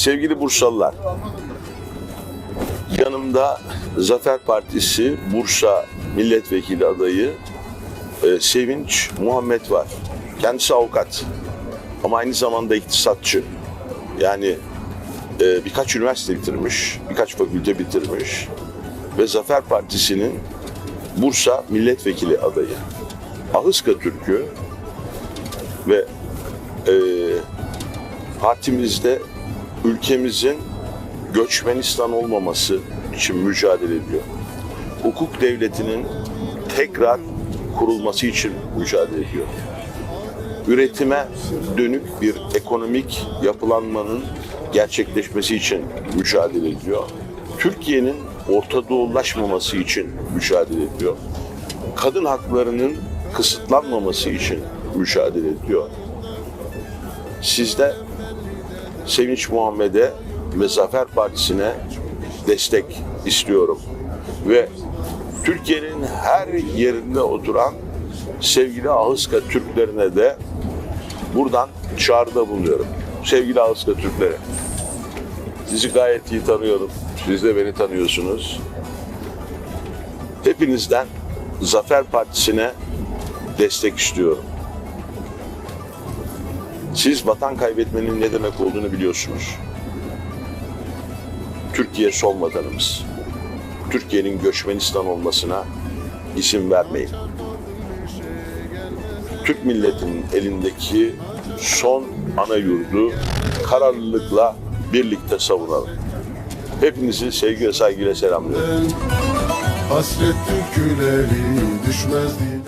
Sevgili Bursalılar, yanımda Zafer Partisi Bursa Milletvekili adayı e, Sevinç Muhammed var. Kendisi avukat ama aynı zamanda iktisatçı. Yani e, birkaç üniversite bitirmiş, birkaç fakülte bitirmiş ve Zafer Partisi'nin Bursa Milletvekili adayı. Ahıska Türk'ü ve e, partimizde ülkemizin göçmenistan olmaması için mücadele ediyor. Hukuk devletinin tekrar kurulması için mücadele ediyor. Üretime dönük bir ekonomik yapılanmanın gerçekleşmesi için mücadele ediyor. Türkiye'nin Orta Doğulaşmaması için mücadele ediyor. Kadın haklarının kısıtlanmaması için mücadele ediyor. Sizde Sevinç Muhammed'e ve Zafer Partisi'ne destek istiyorum. Ve Türkiye'nin her yerinde oturan sevgili Ahıska Türklerine de buradan çağrıda bulunuyorum. Sevgili Ahıska Türkleri, sizi gayet iyi tanıyorum. Siz de beni tanıyorsunuz. Hepinizden Zafer Partisi'ne destek istiyorum. Siz vatan kaybetmenin ne demek olduğunu biliyorsunuz. Türkiye son vatanımız. Türkiye'nin göçmenistan olmasına izin vermeyin. Türk milletinin elindeki son ana yurdu kararlılıkla birlikte savunalım. Hepinizi sevgi ve saygıyla selamlıyorum. Hasret düşmez diye